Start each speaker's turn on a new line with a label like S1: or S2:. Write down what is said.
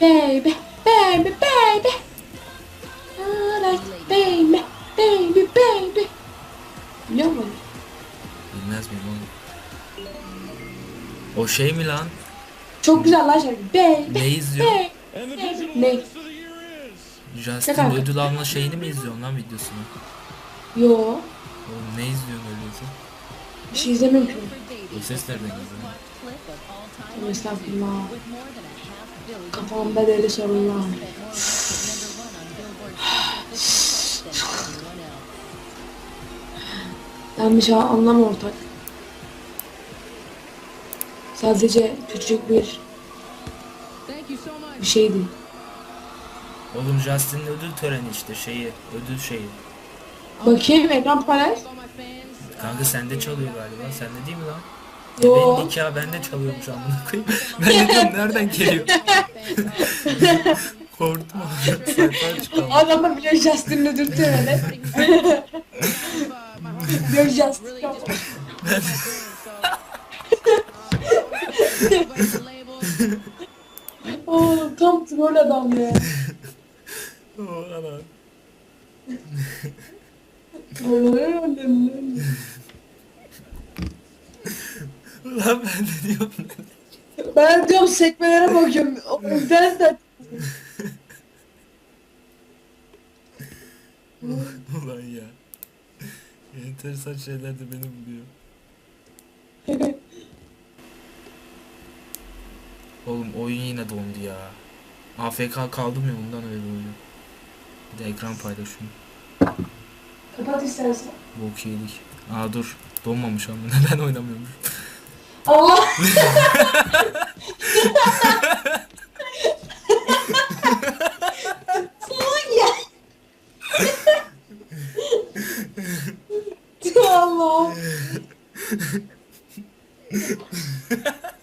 S1: Baby, baby, baby. Alright, baby, baby, baby. Biliyor musun?
S2: Bilmez miyim oğlum? O şey mi lan?
S1: Çok güzel lan şarkı. Baby,
S2: Ne izliyor?
S1: baby. Ne?
S2: Justin ödül alma şeyini mi izliyorsun lan videosunu?
S1: Yo.
S2: Oğlum ne izliyorsun öyleyse?
S1: Bir şey izlemiyorum ki.
S2: O ses nereden geliyor?
S1: Estağfurullah. Kafamda deli sorunlar. Ben bir şey anlam ortak. Sadece küçük bir bir şeydi.
S2: Oğlum Justin'in ödül töreni işte şeyi, ödül şeyi.
S1: Bakayım ekran panel.
S2: Kanka sende çalıyor galiba. Sende değil mi lan?
S1: Yo.
S2: E benim nikah bende çalıyormuş amına koyayım. Ben de diyorum nereden geliyor? Korktum abi. Sayfa çıkalım.
S1: Adamı biliyor Justin'in ödül töreni. biliyor Justin. Oo, tam troll adam ya.
S2: Ana. Ulan ben de diyorum.
S1: ben diyorum sekmelere bakıyorum. O yüzden de
S2: Ulan ya. Enteresan şeyler de beni buluyor. Oğlum oyun yine dondu ya. AFK kaldım ya ondan öyle oluyor. Bir de ekran paylaşıyorum.
S1: kapat istersen.
S2: Bok yedik. Aa dur. Donmamış ama ben oynamıyormuş.
S1: Allah. Salak ya. Allah.